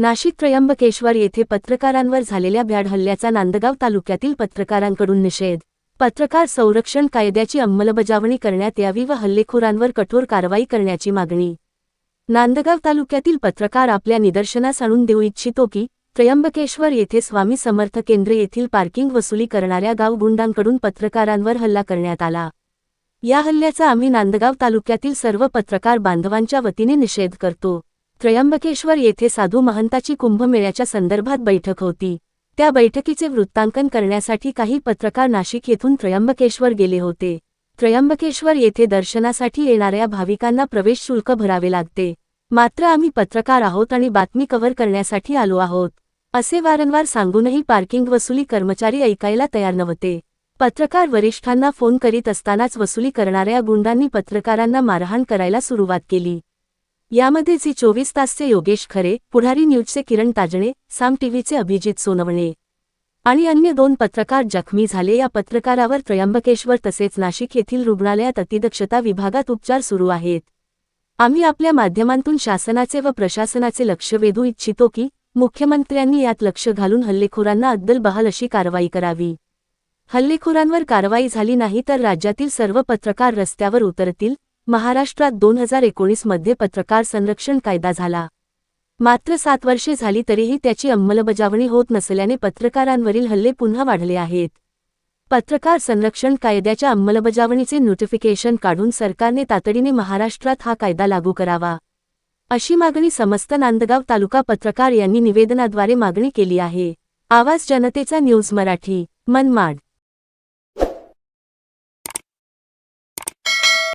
नाशिक त्र्यंबकेश्वर येथे पत्रकारांवर झालेल्या भ्याड हल्ल्याचा नांदगाव तालुक्यातील पत्रकारांकडून निषेध. पत्रकार संरक्षण कायद्याची अंमलबजावणी करण्यात यावी व हल्लेखोरांवर कठोर कारवाई करण्याची मागणी. नांदगाव तालुक्यातील पत्रकार आपल्या निदर्शनास आणून देऊ इच्छितो की त्र्यंबकेश्वर येथे स्वामी समर्थ केंद्र येथील पार्किंग वसुली करणाऱ्या गावगुंडांकडून पत्रकारांवर हल्ला करण्यात आला. या हल्ल्याचा आम्ही नांदगाव तालुक्यातील सर्व पत्रकार बांधवांच्या वतीने निषेध करतो. त्र्यंबकेश्वर येथे साधू महंताची कुंभमेळ्याच्या संदर्भात बैठक होती. त्या बैठकीचे वृत्तांकन करण्यासाठी काही पत्रकार नाशिक येथून त्र्यंबकेश्वर गेले होते. त्र्यंबकेश्वर येथे दर्शनासाठी येणाऱ्या भाविकांना प्रवेश शुल्क भरावे लागते. मात्र आम्ही पत्रकार आहोत आणि बातमी कव्हर करण्यासाठी आलो आहोत. असे वारंवार सांगूनही पार्किंग वसुली कर्मचारी ऐकायला तयार नव्हते. पत्रकार वरिष्ठांना फोन करीत असतानाच वसुली करणाऱ्या गुंडांनी पत्रकारांना मारहाण करायला सुरुवात केली. यामध्ये झी चोवीस तासचे योगेश खरे पुढारी न्यूजचे किरण ताजणे साम टीव्हीचे अभिजित सोनवणे आणि अन्य दोन पत्रकार जखमी झाले. या पत्रकारावर त्र्यंबकेश्वर तसेच नाशिक येथील रुग्णालयात अतिदक्षता विभागात उपचार सुरू आहेत. आम्ही आपल्या माध्यमांतून शासनाचे व प्रशासनाचे लक्ष वेधू इच्छितो की मुख्यमंत्र्यांनी यात लक्ष घालून हल्लेखोरांना अद्दल बहाल अशी कारवाई करावी. हल्लेखोरांवर कारवाई झाली नाही तर राज्यातील सर्व पत्रकार रस्त्यावर उतरतील महाराष्ट्रात दोन हजार एकोणीसमध्ये पत्रकार संरक्षण कायदा झाला. मात्र सात वर्षे झाली तरीही त्याची अंमलबजावणी होत नसल्याने पत्रकारांवरील हल्ले पुन्हा वाढले आहेत. पत्रकार संरक्षण कायद्याच्या अंमलबजावणीचे नोटिफिकेशन काढून सरकारने तातडीने महाराष्ट्रात हा कायदा लागू करावा. अशी मागणी समस्त नांदगाव तालुका पत्रकार यांनी निवेदनाद्वारे मागणी केली आहे. आवाज जनतेचा न्यूज मराठी मनमाड.